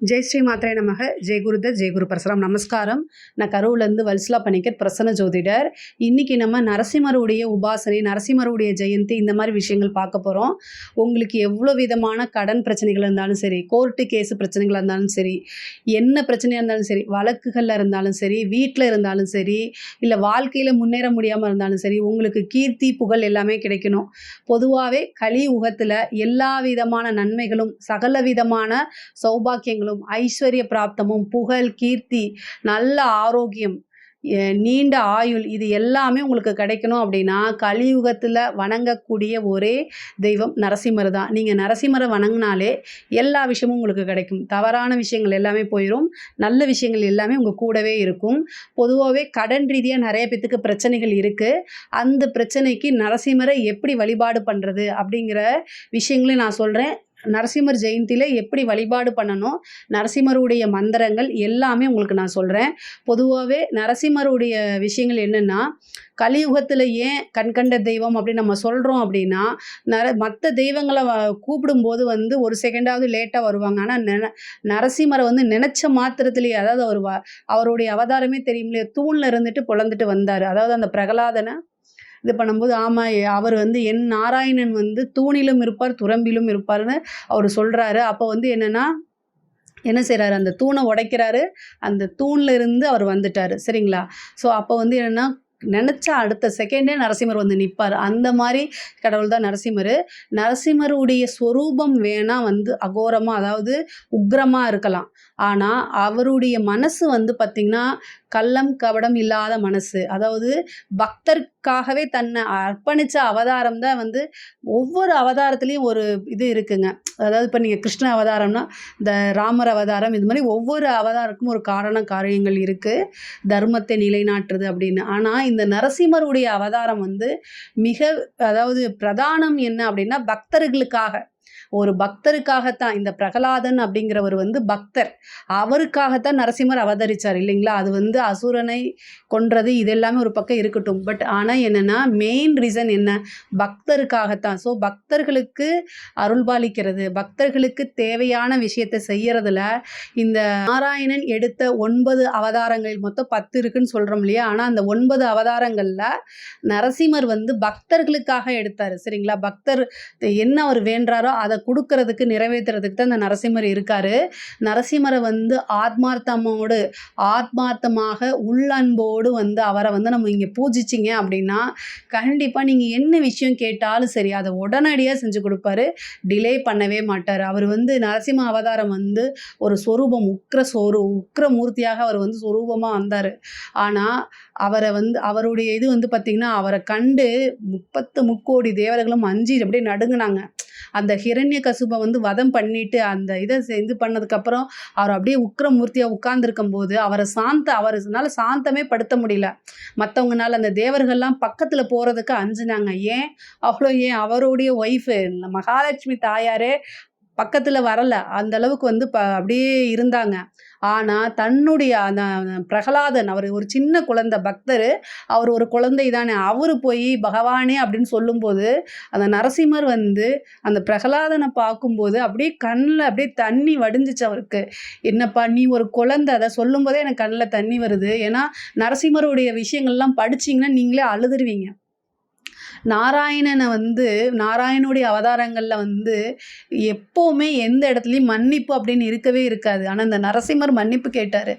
ஜெய் ஸ்ரீ மாத்திரை நமக. ஜெய் குருதர் ஜெய் குரு பரசுராம். நமஸ்காரம். நான் கருவிலேருந்து வல்சலா பணிக்கர் பிரசன்ன ஜோதிடர். இன்றைக்கி நம்ம நரசிம்மருடைய உபாசனை நரசிம்மருடைய ஜெயந்தி இந்த மாதிரி விஷயங்கள் பார்க்க போகிறோம் உங்களுக்கு எவ்வளோ விதமான கடன் பிரச்சனைகள் இருந்தாலும் சரி கோர்ட்டு கேஸ் பிரச்சனைகளாக இருந்தாலும் சரி என்ன பிரச்சனையாக இருந்தாலும் சரி வழக்குகளில் இருந்தாலும் சரி வீட்டில் இருந்தாலும் சரி இல்லை வாழ்க்கையில் முன்னேற முடியாமல் இருந்தாலும் சரி உங்களுக்கு கீர்த்தி புகழ் எல்லாமே கிடைக்கணும். பொதுவாகவே கலி உகத்தில் எல்லா விதமான நன்மைகளும் சகல விதமான சௌபாக்கியங்களும் ஐஸ்வர்ய பிராப்தமும் புகழ் கீர்த்தி நல்ல ஆரோக்கியம் நீண்ட ஆயுள் இது எல்லாமே உங்களுக்கு கிடைக்கணும் அப்படின்னா கலியுகத்தில் வணங்கக்கூடிய ஒரே தெய்வம் நரசிம்மர் தான். நீங்கள் நரசிம்மரை வணங்கினாலே எல்லா விஷயமும் உங்களுக்கு கிடைக்கும். தவறான விஷயங்கள் எல்லாமே போயிடும் நல்ல விஷயங்கள் எல்லாமே உங்கள் கூடவே இருக்கும். பொதுவாகவே கடன் ரீதியாக நிறைய பேத்துக்கு பிரச்சனைகள் இருக்குது அந்த பிரச்சனைக்கு நரசிம்மரை எப்படி வழிபாடு பண்ணுறது அப்படிங்கிற விஷயங்களையும் நான் சொல்கிறேன் நரசிம்மர் ஜெயந்தியில் எப்படி வழிபாடு பண்ணணும் நரசிம்மருடைய மந்திரங்கள் எல்லாமே உங்களுக்கு நான் சொல்கிறேன் பொதுவாகவே நரசிம்மருடைய விஷயங்கள் என்னென்னா கலியுகத்தில் ஏன் கண்கண்ட தெய்வம் அப்படின்னு நம்ம சொல்கிறோம் அப்படின்னா நர மற்ற தெய்வங்களை கூப்பிடும்போது வந்து ஒரு செகண்டாவது லேட்டாக வருவாங்க. ஆனால் நென நரசிம்மரை வந்து நினச்ச மாத்திரத்திலேயே அதாவது அவர் அவருடைய அவதாரமே தெரியுமில்லையே தூணில் இருந்துட்டு பொழந்துட்டு வந்தார். அதாவது அந்த பிரகலாதனை இது பண்ணும்போது ஆமாம் அவர் வந்து என் நாராயணன் வந்து தூணிலும் இருப்பார் துறம்பிலும் இருப்பார்னு அவர் சொல்கிறாரு அப்போ வந்து என்னென்னா என்ன செய்கிறாரு அந்த தூணை உடைக்கிறாரு. அந்த தூணில் இருந்து அவர் வந்துட்டார். சரிங்களா? ஸோ அப்போ வந்து என்னென்னா நினச்சா அடுத்த செகண்டே நரசிம்மர் வந்து நிற்பார் அந்த மாதிரி கடவுள் தான் நரசிம்மர். நரசிம்மருடைய ஸ்வரூபம் வேணால் வந்து அகோரமாக அதாவது உக்ரமாக இருக்கலாம். ஆனால் அவருடைய மனசு வந்து பார்த்திங்கன்னா கள்ளம் கபடம் இல்லாத மனசு. அதாவது பக்தருக்காகவே தன்னை அர்ப்பணித்த அவதாரம் தான் வந்து ஒவ்வொரு அவதாரத்துலேயும் ஒரு இது இருக்குங்க. அதாவது இப்போ நீங்கள் கிருஷ்ண அவதாரம்னா இந்த ராமர் அவதாரம் இது மாதிரி ஒவ்வொரு அவதாரத்துக்கும் ஒரு காரண காரியங்கள் இருக்குது தர்மத்தை நிலைநாட்டுறது அப்படின்னு. ஆனால் இந்த நரசிம்மருடைய அவதாரம் வந்து மிக அதாவது பிரதானம் என்ன அப்படின்னா பக்தர்களுக்காக. ஒரு பக்தருக்காகத்தான் இந்த பிரகலாதன் அப்படிங்கிறவர் வந்து பக்தர். அவருக்காகத்தான் நரசிம்மர் அவதரிச்சார் இல்லைங்களா? அது வந்து அசுரனை கொன்றது இது எல்லாமே ஒரு பக்கம் இருக்கட்டும். பட் ஆனால் என்னென்னா மெயின் ரீசன் என்ன? பக்தருக்காகத்தான். ஸோ பக்தர்களுக்கு அருள்பாலிக்கிறது பக்தர்களுக்கு தேவையான விஷயத்தை செய்யறதுல இந்த நாராயணன் எடுத்த ஒன்பது அவதாரங்களில் மொத்தம் பத்து இருக்குன்னு சொல்கிறோம் இல்லையா? ஆனால் அந்த ஒன்பது அவதாரங்களில் நரசிம்மர் வந்து பக்தர்களுக்காக எடுத்தார் சரிங்களா? பக்தர் என்ன அவர் வேண்டாரோ அதை கொடுக்கறதுக்கு நிறைவேற்றுறதுக்கு தான் இந்த நரசிம்மர் இருக்காரு. நரசிம்மரை வந்து ஆத்மார்த்தமோடு ஆத்மார்த்தமாக உள்ளன்போடு வந்து அவரை வந்து நம்ம இங்கே பூஜிச்சிங்க அப்படின்னா கண்டிப்பாக நீங்கள் என்ன விஷயம் கேட்டாலும் சரி அதை உடனடியாக செஞ்சு கொடுப்பாரு. டிலே பண்ணவே மாட்டார். அவர் வந்து நரசிம்ம அவதாரம் வந்து ஒரு சொரூபம் உக்ர சொரு உக்ர மூர்த்தியாக அவர் வந்து சொரூபமாக வந்தார். ஆனால் அவரை வந்து அவருடைய இது வந்து பார்த்திங்கன்னா அவரை கண்டு முப்பத்து முக்கோடி தேவர்களும் அஞ்சு அப்படியே நடுங்கினாங்க. அந்த ஹிரண்ய கசுபை வந்து வதம் பண்ணிட்டு அந்த இதை இது பண்ணதுக்கப்புறம் அவர் அப்படியே உக்கிரமூர்த்தியாக உட்கார்ந்துருக்கும் போது அவரை சாந்த அவர்னால சாந்தமே படுத்த முடியல. மற்றவங்கனால அந்த தேவர்கள்லாம் பக்கத்தில் போகிறதுக்கு அஞ்சுனாங்க. ஏன்? அவ்வளோ ஏன்? அவருடைய ஒய்ஃபு மகாலட்சுமி தாயாரே பக்கத்தில் வரல. அந்த அளவுக்கு வந்து ப அப்படியே இருந்தாங்க. ஆனால் தன்னுடைய அந்த பிரகலாதன் அவர் ஒரு சின்ன குழந்தை பக்தர் அவர் ஒரு குழந்தை தானே. அவர் போய் பகவானே அப்படின்னு சொல்லும்போது அந்த நரசிம்மர் வந்து அந்த பிரகலாதனை பார்க்கும்போது அப்படியே கண்ணில் அப்படியே தண்ணி வடிஞ்சிச்சு அவருக்கு. என்னப்பா நீ ஒரு குழந்தை? அதை சொல்லும்போதே எனக்கு கண்ணில் தண்ணி வருது. ஏன்னா நரசிம்மருடைய விஷயங்கள்லாம் படிச்சீங்கன்னா நீங்களே அழுதுருவீங்க. நாராயணனை வந்து நாராயணுடைய அவதாரங்களில் வந்து எப்போவுமே எந்த இடத்துலையும் மன்னிப்பு அப்படின்னு இருக்கவே இருக்காது. ஆனால் இந்த நரசிம்மர் மன்னிப்பு கேட்டார்.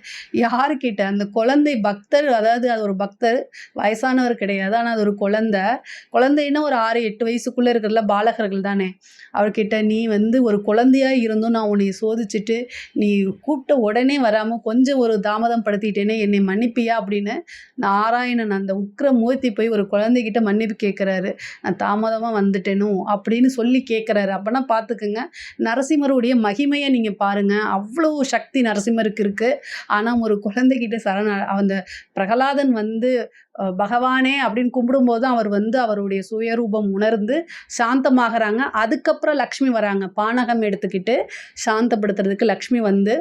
யார் கேட்டார் அந்த குழந்தை பக்தர் அதாவது அது ஒரு பக்தர் வயசானவர் கிடையாது. ஆனால் அது ஒரு குழந்தை. குழந்தைன்னா ஒரு ஆறு எட்டு வயசுக்குள்ளே இருக்கிறதுல பாலகர்கள் தானே. அவர்கிட்ட நீ வந்து ஒரு குழந்தையாக இருந்தும் நான் உன்னை சோதிச்சுட்டு நீ கூப்பிட்ட உடனே வராமல் கொஞ்சம் ஒரு தாமதம் படுத்திட்டேனே என்னை மன்னிப்பியா? அப்படின்னு நாராயணன் அந்த உக்கிர மூர்த்தி போய் ஒரு குழந்தைகிட்ட மன்னிப்பு கேட்குறாரு. நான் தாமதமாக வந்துட்டேனோ? அப்படின்னு சொல்லி கேட்குறாரு அப்போனா பார்த்துக்குங்க நரசிம்மருடைய மகிமையை நீங்கள் பாருங்கள் அவ்வளோ சக்தி நரசிம்மருக்கு இருக்குது ஆனால் ஒரு குழந்தைகிட்ட சரண அந்த பிரகலாதன் வந்து பகவானே அப்படின்னு கும்பிடும்போது அவர் வந்து அவருடைய சுயரூபம் உணர்ந்து சாந்தமாகறாங்க. அதுக்கப்புறம் லக்ஷ்மி வராங்க. பானகம் எடுத்துக்கிட்டு சாந்தப்படுத்துறதுக்கு லக்ஷ்மி வந்து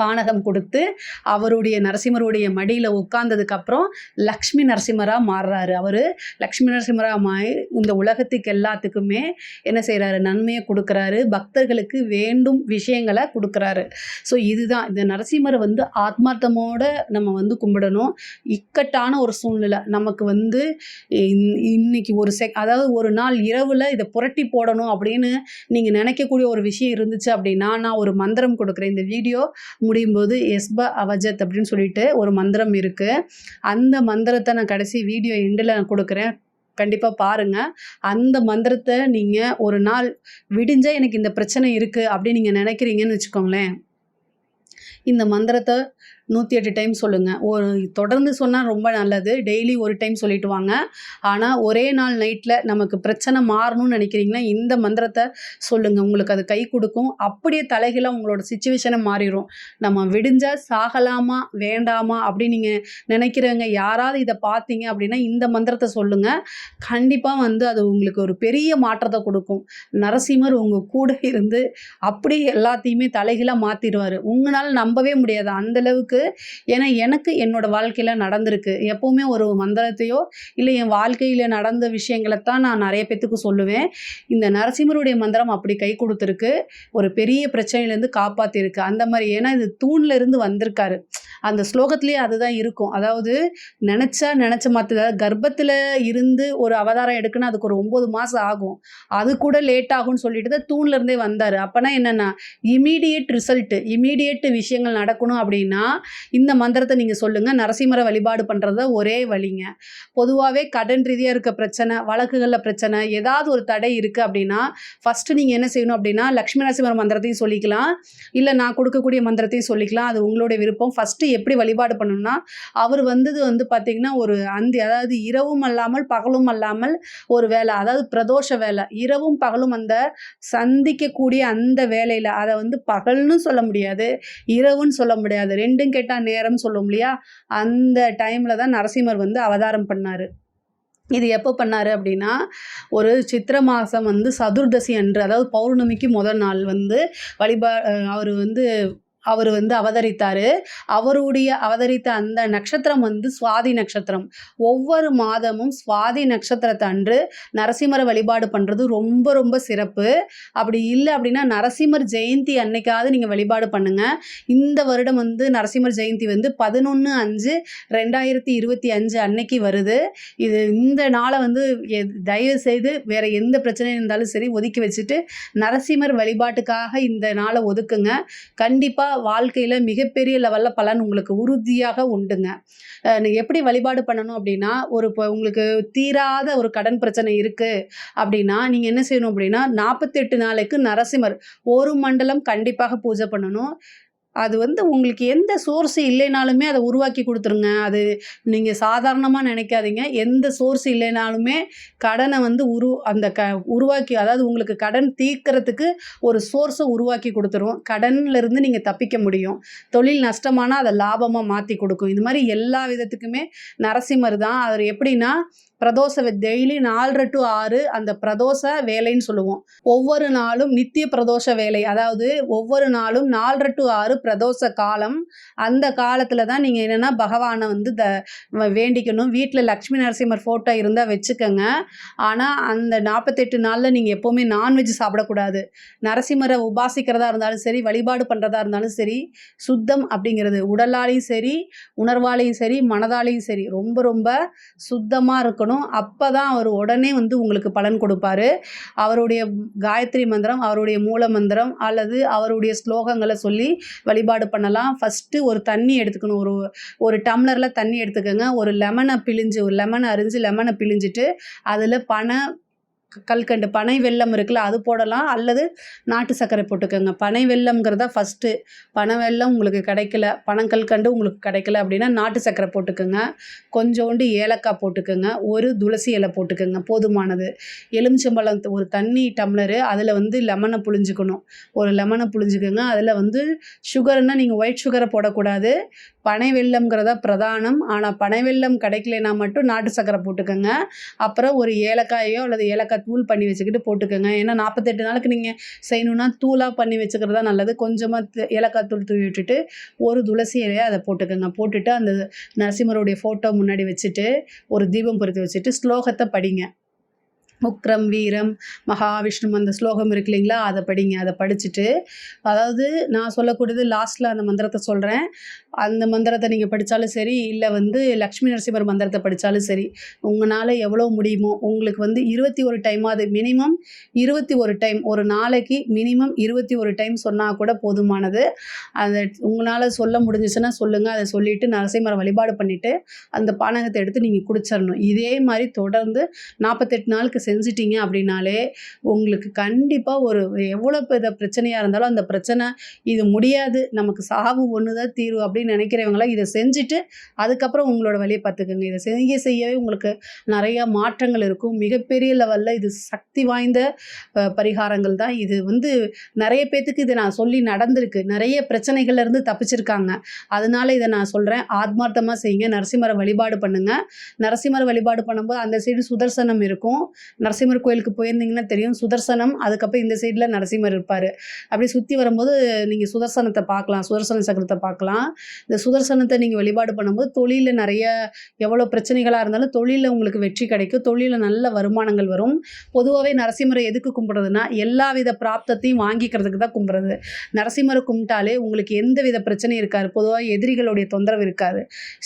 பானகம் கொடுத்து அவருடைய நரசிம்மருடைய மடியில் உட்கார்ந்ததுக்கப்புறம் லக்ஷ்மி நரசிம்மராக மாறுறாரு. அவர் லக்ஷ்மி நரசிம்மராக மாறி இந்த உலகத்துக்கு எல்லாத்துக்குமே என்ன செய்கிறாரு நன்மையை கொடுக்குறாரு. பக்தர்களுக்கு வேண்டும் விஷயங்களை கொடுக்குறாரு. ஸோ இதுதான். இந்த நரசிம்மரை வந்து ஆத்மார்த்தமோடு நம்ம வந்து கும்பிடணும். இக்கட்டான ஒரு சூழ்நிலை. நமக்கு வந்து இன்- இன்னைக்கு ஒரு செக் அதாவது ஒரு நாள் இரவில் இதை புரட்டி போடணும் அப்படின்னு நீங்கள் நினைக்கக்கூடிய ஒரு விஷயம் இருந்துச்சு அப்படின்னா நான் ஒரு மந்திரம் கொடுக்குறேன். இந்த வீடியோ முடியும் போது எஸ்ப அவஜத் அப்படின்னு சொல்லிட்டு ஒரு மந்திரம் இருக்குது அந்த மந்திரத்தை நான் கடைசி வீடியோ எண்டில் நான் கொடுக்குறேன். கண்டிப்பாக பாருங்கள் அந்த மந்திரத்தை நீங்கள் ஒரு நாள் விடிஞ்சால் எனக்கு இந்த பிரச்சனை இருக்குது அப்படின்னு நீங்கள் நினைக்கிறீங்கன்னு வச்சுக்கோங்களேன். இந்த மந்திரத்தை நூற்றி எட்டு டைம் சொல்லுங்கள் ஒரு தொடர்ந்து சொன்னால் ரொம்ப நல்லது. டெய்லி ஒரு டைம் சொல்லிட்டு வாங்க. ஆனால் ஒரே நாள் நைட்டில் நமக்கு பிரச்சனை மாறணும்னு நினைக்கிறீங்கன்னா இந்த மந்திரத்தை சொல்லுங்கள் உங்களுக்கு அது கை கொடுக்கும். அப்படியே தலைகீழாக உங்களோட சுச்சுவேஷனை மாறிடும் நம்ம விடிஞ்சால் சாகலாமா வேண்டாமா அப்படின்னு நீங்கள் நினைக்கிறவங்க யாராவது இதை பார்த்தீங்க அப்படின்னா இந்த மந்திரத்தை சொல்லுங்கள் கண்டிப்பாக வந்து அது உங்களுக்கு ஒரு பெரிய மாற்றத்தை கொடுக்கும். நரசிம்மர் உங்கள் கூட இருந்து அப்படியே எல்லாத்தையுமே தலைகீழாக மாற்றிடுவார் உங்களால் நம்பவே முடியாது. அந்தளவுக்கு அளவுக்கு ஏன்னா எனக்கு என்னோட வாழ்க்கையில் நடந்திருக்கு. எப்போவுமே ஒரு மந்திரத்தையோ இல்லை என் வாழ்க்கையில் நடந்த விஷயங்களை தான் நான் நிறைய பேத்துக்கு சொல்லுவேன். இந்த நரசிம்மருடைய மந்திரம் அப்படி கை கொடுத்துருக்கு. ஒரு பெரிய பிரச்சனையிலேருந்து காப்பாற்றிருக்கு அந்த மாதிரி ஏன்னா இது தூண்ல இருந்து வந்திருக்காரு. அந்த ஸ்லோகத்திலே அதுதான் இருக்கும். அதாவது நினச்சா நினச்ச மாற்ற கர்ப்பத்தில் இருந்து ஒரு அவதாரம் எடுக்கணும் அதுக்கு ஒரு ஒம்பது மாதம் ஆகும். அது கூட லேட் ஆகும்னு சொல்லிட்டு தான் தூண்லேருந்தே வந்தார். அப்போனா என்னென்னா இமீடியட் ரிசல்ட்டு இமீடியட் விஷயங்கள் நடக்கணும் அப்படின்னா இந்த மந்திரத்தை நீங்கள் சொல்லுங்கள் நரசிம்மரை வழிபாடு பண்ணுறது ஒரே வழிங்க. பொதுவாகவே கடன் ரீதியாக இருக்க பிரச்சனை வழக்குகளில் பிரச்சனை ஏதாவது ஒரு தடை இருக்குது அப்படின்னா ஃபஸ்ட்டு நீங்கள் என்ன செய்யணும் அப்படின்னா லக்ஷ்மி நரசிம்மர் மந்திரத்தையும் சொல்லிக்கலாம். இல்லை நான் கொடுக்கக்கூடிய மந்திரத்தையும் சொல்லிக்கலாம். அது உங்களுடைய விருப்பம். ஃபஸ்ட்டு எப்படி வழிபாடு பண்ணணும்னா அவர் வந்தது வந்து பார்த்திங்கன்னா ஒரு அந்தி அதாவது இரவும் அல்லாமல் பகலும் அல்லாமல் ஒரு வேலை அதாவது பிரதோஷ வேலை. இரவும் பகலும் அந்த சந்திக்கக்கூடிய அந்த வேலையில் அதை வந்து பகல்னு சொல்ல முடியாது இரவுன்னு சொல்ல முடியாது. ரெண்டும் கேட்டால் நேரம் சொல்லும் இல்லையா? அந்த டைமில் தான் நரசிம்மர் வந்து அவதாரம் பண்ணார். இது எப்போ பண்ணார் அப்படின்னா ஒரு சித்திர மாதம் வந்து சதுர்தசி அன்று அதாவது பௌர்ணமிக்கு முதல் நாள் வந்து வழிபா அவர் வந்து அவர் வந்து அவதரித்தார். அவருடைய அவதரித்த அந்த நட்சத்திரம் வந்து சுவாதி நட்சத்திரம். ஒவ்வொரு மாதமும் சுவாதி நட்சத்திரத்தை அன்று நரசிம்மரை வழிபாடு பண்ணுறது ரொம்ப ரொம்ப சிறப்பு. அப்படி இல்லை அப்படின்னா நரசிம்மர் ஜெயந்தி அன்னைக்காவது நீங்கள் வழிபாடு பண்ணுங்கள் இந்த வருடம் வந்து நரசிம்மர் ஜெயந்தி வந்து பதினொன்று அஞ்சு ரெண்டாயிரத்தி இருபத்தி அஞ்சு அன்னைக்கு வருது. இது இந்த நாளை வந்து எ- தயவு செய்து வேற எந்த பிரச்சனையும் இருந்தாலும் சரி ஒதுக்கி வச்சுட்டு நரசிம்மர் வழிபாட்டுக்காக இந்த நாளை ஒதுக்குங்க. கண்டிப்பாக வாழ்க்கையில் மிகப்பெரிய லெவலில் பலன் உங்களுக்கு உறுதியாக உண்டுங்க. நீங்கள் எப்படி வழிபாடு பண்ணணும் அப்படின்னா ஒரு இப்போ உங்களுக்கு தீராத ஒரு கடன் பிரச்சனை இருக்குது அப்படின்னா நீங்கள் என்ன செய்யணும் அப்படின்னா நாற்பத்தெட்டு நாளைக்கு நரசிம்மர் ஒரு மண்டலம் கண்டிப்பாக பூஜை பண்ணணும். அது வந்து உங்களுக்கு எந்த சோர்ஸ் இல்லைனாலுமே அதை உருவாக்கி கொடுத்துருங்க. அது நீங்கள் சாதாரணமாக நினைக்காதீங்க. எந்த சோர்ஸ் இல்லைனாலுமே கடனை வந்து உரு அந்த க உருவாக்கி அதாவது உங்களுக்கு கடன் தீர்க்கறதுக்கு ஒரு சோர்ஸை உருவாக்கி கொடுத்துரும். கடன்லேருந்து நீங்கள் தப்பிக்க முடியும். தொழில் நஷ்டமானால் அதை லாபமாக மாற்றி கொடுக்கும். இது மாதிரி எல்லா விதத்துக்குமே நரசிம்மர் தான். அவர் எப்படின்னா பிரதோஷ டெய்லி நாலரை டு ஆறு அந்த பிரதோஷ வேலைன்னு சொல்லுவோம். ஒவ்வொரு நாளும் நித்திய பிரதோஷ வேலை. அதாவது ஒவ்வொரு நாளும் நாலரை டு ஆறு பிரதோஷ காலம் அந்த காலத்தில் தான் நீங்கள் என்னென்னா பகவானை வந்து த வேண்டிக்கணும். வீட்டில் லக்ஷ்மி நரசிம்மர் ஃபோட்டோ இருந்தால் வச்சுக்கோங்க. ஆனால் அந்த நாற்பத்தெட்டு நாளில் நீங்கள் எப்போவுமே நான்வெஜ் சாப்பிடக்கூடாது. நரசிம்மரை உபாசிக்கிறதா இருந்தாலும் சரி வழிபாடு பண்ணுறதா இருந்தாலும் சரி சுத்தம் அப்படிங்கிறது உடலாலையும் சரி உணர்வாலையும் சரி மனதாலையும் சரி ரொம்ப ரொம்ப சுத்தமாக இருக்கணும். அப்போ தான் அவர் உடனே வந்து உங்களுக்கு பலன் கொடுப்பாரு. அவருடைய காயத்ரி மந்திரம் அவருடைய மூல மந்திரம் அல்லது அவருடைய ஸ்லோகங்களை சொல்லி வழிபாடு பண்ணலாம். ஃபஸ்ட்டு ஒரு தண்ணி எடுத்துக்கணும். ஒரு ஒரு டம்ளரில் தண்ணி எடுத்துக்கோங்க. ஒரு லெமனை பிழிஞ்சு ஒரு லெமனை அரிஞ்சு லெமனை பிழிஞ்சிட்டு அதில் பனை கல்கண்டு பனை வெல்லம் இருக்குல்ல அது போடலாம். அல்லது நாட்டு சர்க்கரை போட்டுக்கோங்க. பனை வெல்லம்ங்கிறதா ஃபஸ்ட்டு பனை வெல்லம் உங்களுக்கு கிடைக்கல. பனங்கல்கண்டு உங்களுக்கு கிடைக்கல அப்படின்னா நாட்டு சர்க்கரை போட்டுக்கோங்க. கொஞ்சோண்டு ஏலக்காய் போட்டுக்கோங்க. ஒரு துளசி இலை போட்டுக்கோங்க. போதுமானது. எலுமிச்சம்பழம் ஒரு தண்ணி டம்ளரு அதில் வந்து லெமனை புழிஞ்சுக்கணும். ஒரு லெமனை புழிஞ்சுக்கோங்க. அதில் வந்து சுகர்னால் நீங்கள் ஒயிட் சுகரை போடக்கூடாது. பனை வெள்ளம்ங்கிறத பிரதானம். ஆனால் பனை வெள்ளம் கிடைக்கலனா மட்டும் நாட்டு சக்கரை போட்டுக்கோங்க. அப்புறம் ஒரு ஏலக்காயோ அல்லது ஏலக்காய் தூள் பண்ணி வச்சுக்கிட்டு போட்டுக்கோங்க. ஏன்னா நாற்பத்தெட்டு நாளுக்கு நீங்கள் செய்யணுன்னா தூளாக பண்ணி வச்சுக்கிறது தான் நல்லது கொஞ்சமாக ஏலக்காய் தூள் தூவி விட்டுட்டு ஒரு துளசி இலையை அதை போட்டுக்கோங்க. போட்டுட்டு அந்த நரசிம்மருடைய ஃபோட்டோ முன்னாடி வச்சுட்டு ஒரு தீபம் பொருத்தி வச்சுட்டு ஸ்லோகத்தை படிங்க. உக்ரம் வீரம் மகாவிஷ்ணு அந்த ஸ்லோகம் இருக்கு இல்லைங்களா? அதை படிங்க. அதை படிச்சுட்டு அதாவது நான் சொல்லக்கூடியது லாஸ்ட்டில் அந்த மந்திரத்தை சொல்கிறேன் அந்த மந்திரத்தை நீங்கள் படித்தாலும் சரி இல்லை வந்து லக்ஷ்மி நரசிம்மர் மந்திரத்தை படித்தாலும் சரி உங்களால் எவ்வளோ முடியுமோ உங்களுக்கு வந்து இருபத்தி ஒரு டைம் அது மினிமம் இருபத்தி ஒரு டைம் ஒரு நாளைக்கு மினிமம் இருபத்தி ஒரு டைம் சொன்னால் கூட போதுமானது. அதை உங்களால் சொல்ல முடிஞ்சிச்சுன்னா சொல்லுங்கள் அதை சொல்லிவிட்டு நரசிம்மரை வழிபாடு பண்ணிவிட்டு அந்த பானகத்தை எடுத்து நீங்கள் குடிச்சிடணும் இதே மாதிரி தொடர்ந்து நாற்பத்தெட்டு நாளுக்கு செஞ்சிட்டீங்க அப்படின்னாலே உங்களுக்கு கண்டிப்பாக ஒரு எவ்வளோ பெரிய பிரச்சனையாக இருந்தாலும் அந்த பிரச்சனை இது முடியாது நமக்கு சாவு ஒன்று தான் தீர்வு அப்படின்னு நினைக்கிறவங்களாம் இதை செஞ்சுட்டு அதுக்கப்புறம் உங்களோட வழியை பார்த்துக்கோங்க. இதை செய்ய செய்யவே உங்களுக்கு நிறையா மாற்றங்கள் இருக்கும். மிகப்பெரிய லெவலில் இது சக்தி வாய்ந்த பரிகாரங்கள் தான். இது வந்து நிறைய பேர்த்துக்கு இதை நான் சொல்லி நடந்திருக்கு. நிறைய பிரச்சனைகள்லேருந்து தப்பிச்சிருக்காங்க. அதனால இதை நான் சொல்கிறேன் ஆத்மார்த்தமாக செய்யுங்க. நரசிம்மரை வழிபாடு பண்ணுங்கள் நரசிம்மரை வழிபாடு பண்ணும்போது அந்த சைடு சுதர்சனம் இருக்கும். நரசிம்மர் கோயிலுக்கு போயிருந்தீங்கன்னா தெரியும். சுதர்சனம் அதுக்கப்புறம் இந்த சைடில் நரசிம்மர் இருப்பார். அப்படி சுற்றி வரும்போது நீங்கள் சுதர்சனத்தை பார்க்கலாம் சுதர்சன சக்கரத்தை பார்க்கலாம். இந்த சுதர்சனத்தை நீங்கள் வழிபாடு பண்ணும்போது தொழிலில் நிறைய எவ்வளோ பிரச்சனைகளாக இருந்தாலும் தொழிலில் உங்களுக்கு வெற்றி கிடைக்கும். தொழிலில் நல்ல வருமானங்கள் வரும். பொதுவாகவே நரசிம்மரை எதுக்கு கும்பிட்றதுனா எல்லா வித பிராப்தத்தையும் வாங்கிக்கிறதுக்கு தான் கும்பிட்றது. நரசிம்மரை கும்பிட்டாலே உங்களுக்கு எந்த வித பிரச்சனையும் இருக்காது. பொதுவாக எதிரிகளுடைய தொந்தரவு இருக்காது.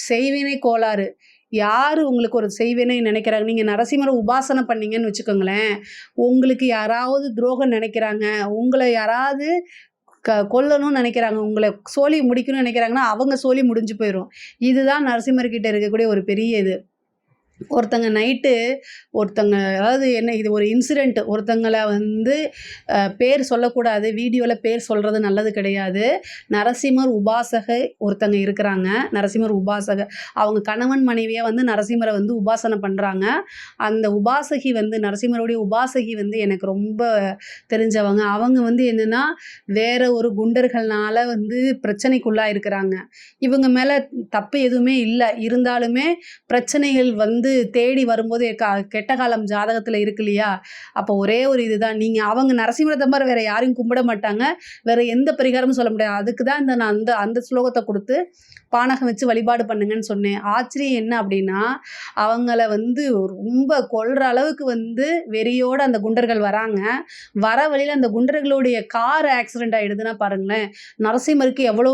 செய்வினை கோளாறு. யார் உங்களுக்கு ஒரு செய்வேன்னு நினைக்கிறாங்க? நீங்கள் நரசிம்மரை உபாசனை பண்ணீங்கன்னு வச்சுக்கோங்களேன். உங்களுக்கு யாராவது துரோகம் நினைக்கிறாங்க உங்களை யாராவது க கொல்லணும்னு நினைக்கிறாங்க உங்களை சோழி முடிக்கணும்னு நினைக்கிறாங்கன்னா அவங்க சோழி முடிஞ்சு போயிடும் இதுதான் நரசிம்மர்கிட்ட இருக்கக்கூடிய ஒரு பெரிய இது. ஒருத்தங்க நைட்டு ஒருத்தங்க அதாவது என்ன இது ஒரு இன்சிடெண்ட் ஒருத்தங்களை வந்து பேர் சொல்லக்கூடாது. வீடியோவில் பேர் சொல்கிறது நல்லது கிடையாது. நரசிம்மர் உபாசகை ஒருத்தங்க இருக்கிறாங்க. நரசிம்மர் உபாசக. அவங்க கணவன் மனைவியாக வந்து நரசிம்மரை வந்து உபாசனை பண்ணுறாங்க அந்த உபாசகி வந்து நரசிம்மருடைய உபாசகி வந்து எனக்கு ரொம்ப தெரிஞ்சவங்க. அவங்க வந்து என்னென்னா வேற ஒரு குண்டர்கள்னால வந்து பிரச்சனைக்குள்ளாக இருக்கிறாங்க இவங்க மேலே தப்பு எதுவுமே இல்லை. இருந்தாலுமே பிரச்சனைகள் வந்து தேடி வரும்போது கா கெட்ட காலம் ஜாதகத்தில் இருக்கு இல்லையா? அப்போ ஒரே ஒரு இதுதான். நீங்கள் அவங்க நரசிம்மரை தவிர வேற யாரையும் கும்பிட மாட்டாங்க. வேற எந்த பரிகாரமும் சொல்ல முடியாது. அதுக்கு தான் இந்த நான் அந்த அந்த ஸ்லோகத்தை கொடுத்து பானகம் வச்சு வழிபாடு பண்ணுங்கன்னு சொன்னேன். ஆச்சரியம் என்ன அப்படின்னா அவங்கள வந்து ரொம்ப கொள்ற அளவுக்கு வந்து வெறியோட அந்த குண்டர்கள் வராங்க. வர வழியில் அந்த குண்டர்களுடைய கார் ஆக்சிடென்ட் ஆகிடுதுன்னா பாருங்களேன். நரசிம்மருக்கு எவ்வளோ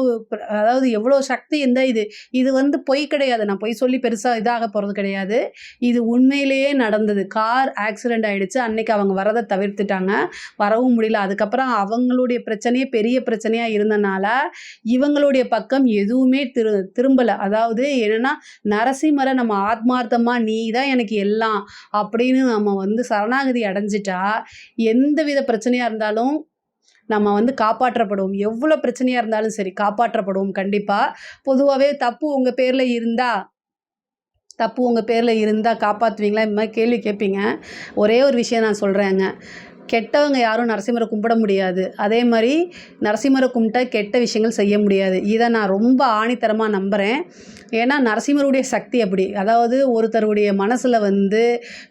அதாவது எவ்வளோ சக்தி எந்த இது. இது வந்து பொய் கிடையாது. நான் பொய் சொல்லி பெருசாக இதாக போகிறது கிடையாது. இது உண்மையிலேயே நடந்தது. கார் ஆக்சிடென்ட் ஆகிடுச்சு அன்னைக்கு அவங்க வரதை தவிர்த்துட்டாங்க. வரவும் முடியல. அதுக்கப்புறம் அவங்களுடைய பிரச்சனையே பெரிய பிரச்சனையாக இருந்தனால இவங்களுடைய பக்கம் எதுவுமே திரு திரும்பலை. அதாவது என்னென்னா நரசிம்மரை நம்ம ஆத்மார்த்தமாக நீ தான் எனக்கு எல்லாம் அப்படின்னு நம்ம வந்து சரணாகதி அடைஞ்சிட்டா எந்த வித பிரச்சனையாக இருந்தாலும் நம்ம வந்து காப்பாற்றப்படுவோம். எவ்வளோ பிரச்சனையாக இருந்தாலும் சரி காப்பாற்றப்படுவோம் கண்டிப்பாக பொதுவாகவே தப்பு உங்கள் பேரில் இருந்தால் தப்பு உங்கள் பேரில் இருந்தால் காப்பாற்றுவீங்களா இந்த மாதிரி கேள்வி கேட்பீங்க ஒரே ஒரு விஷயம் நான் சொல்கிறேங்க கெட்டவங்க யாரும் நரசிம்மரை கும்பிட முடியாது. அதே மாதிரி நரசிம்மரை கும்பிட்டா கெட்ட விஷயங்கள் செய்ய முடியாது. இதை நான் ரொம்ப ஆணித்தரமாக நம்புகிறேன் ஏன்னா நரசிம்மருடைய சக்தி அப்படி. அதாவது ஒருத்தருடைய மனசில் வந்து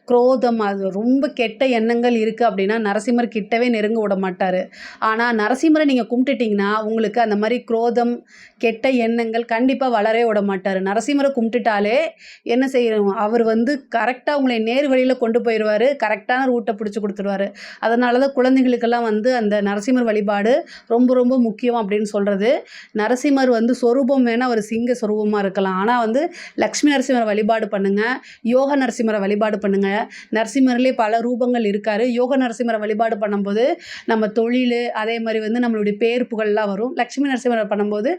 குரோதம் அது ரொம்ப கெட்ட எண்ணங்கள் இருக்குது அப்படின்னா நரசிம்மர் கிட்டவே நெருங்க விட மாட்டார். ஆனால் நரசிம்மரை நீங்கள் கும்பிட்டுட்டிங்கன்னா உங்களுக்கு அந்த மாதிரி குரோதம் கெட்ட எண்ணங்கள் கண்டிப்பாக வளரவே விட மாட்டார். நரசிம்மரை கும்பிட்டுட்டாலே என்ன செய்யணும்? அவர் வந்து கரெக்டாக உங்களை நேர் வழியில் கொண்டு போயிடுவார் கரெக்டான ரூட்டை பிடிச்சி கொடுத்துருவாரு. அதனால தான் குழந்தைகளுக்கெல்லாம் வந்து அந்த நரசிம்மர் வழிபாடு ரொம்ப ரொம்ப முக்கியம் அப்படின்னு சொல்கிறது நரசிம்மர் வந்து சொரூபம் வேணால் ஒரு சிங்க சொரூபமாக இருக்கலாம். ஆனால் வந்து லக்ஷ்மி நரசிம்மரை வழிபாடு பண்ணுங்கள் யோக நரசிம்மரை வழிபாடு பண்ணுங்கள் நரசிம்மர்லேயே பல ரூபங்கள் இருக்கார். யோக நரசிம்மரை வழிபாடு பண்ணும்போது நம்ம தொழில் அதே மாதிரி வந்து நம்மளுடைய பேர் புகழ்லாம் வரும். லக்ஷ்மி நரசிம்மரை பண்ணும்போது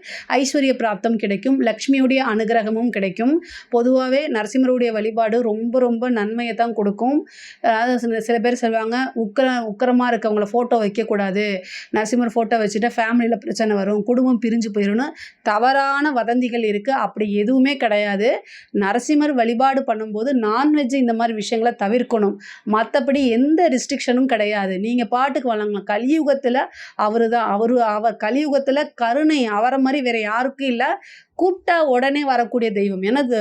ஐஸ்வர்ய பிராப்தம் கிடைக்கும். லக்ஷ்மியுடைய அனுகிரகமும் கிடைக்கும். பொதுவாகவே நரசிம்மருடைய வழிபாடு ரொம்ப ரொம்ப நன்மையை தான் கொடுக்கும். அதாவது சில சில பேர் சொல்லுவாங்க உக்கர உக்கரமாக இருக்கவங்கள ஃபோட்டோ வைக்கக்கூடாது. நரசிம்மர் ஃபோட்டோ வச்சுட்டா ஃபேமிலியில் பிரச்சனை வரும். குடும்பம் பிரிஞ்சு போயிடும்னு தவறான வதந்திகள் இருக்குது அப்படி எதுவுமே கிடையாது. நரசிம்மர் வழிபாடு பண்ணும்போது நான்வெஜ் இந்த மாதிரி விஷயங்களை தவிர்க்கணும். மற்றபடி எந்த ரிஸ்ட்ரிக்ஷனும் கிடையாது. நீங்கள் பாட்டுக்கு வழங்கலாம். கலியுகத்தில் அவர் தான் அவர் அவர் கலியுகத்தில் கருணை அவரை மாதிரி வேறு யாருக்கும் இல்லை. கூப்பிட்டா உடனே வரக்கூடிய தெய்வம். ஏன்னா அது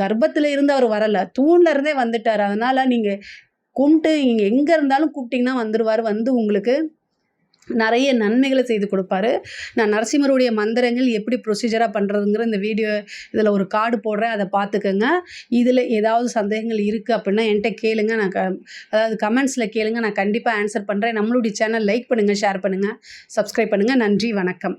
கர்ப்பத்தில் இருந்து அவர் வரலை. தூணில் இருந்தே வந்துட்டார். அதனால் நீங்கள் கும்பிட்டு நீங்கள் எங்கே இருந்தாலும் கூப்பிட்டிங்கன்னா வந்துடுவார் வந்து உங்களுக்கு நிறைய நன்மைகளை செய்து கொடுப்பாரு. நான் நரசிம்மருடைய மந்திரங்கள் எப்படி ப்ரொசீஜராக பண்ணுறதுங்கிற இந்த வீடியோ இதில் ஒரு கார்டு போடுறேன் அதை பார்த்துக்கோங்க. இதில் ஏதாவது சந்தேகங்கள் இருக்குது அப்படின்னா என்கிட்ட கேளுங்க. நான் க அதாவது கமெண்ட்ஸில் கேளுங்க. நான் கண்டிப்பாக ஆன்சர் பண்ணுறேன் நம்மளுடைய சேனல் லைக் பண்ணுங்கள் ஷேர் பண்ணுங்கள் சப்ஸ்கிரைப் பண்ணுங்கள் நன்றி வணக்கம்.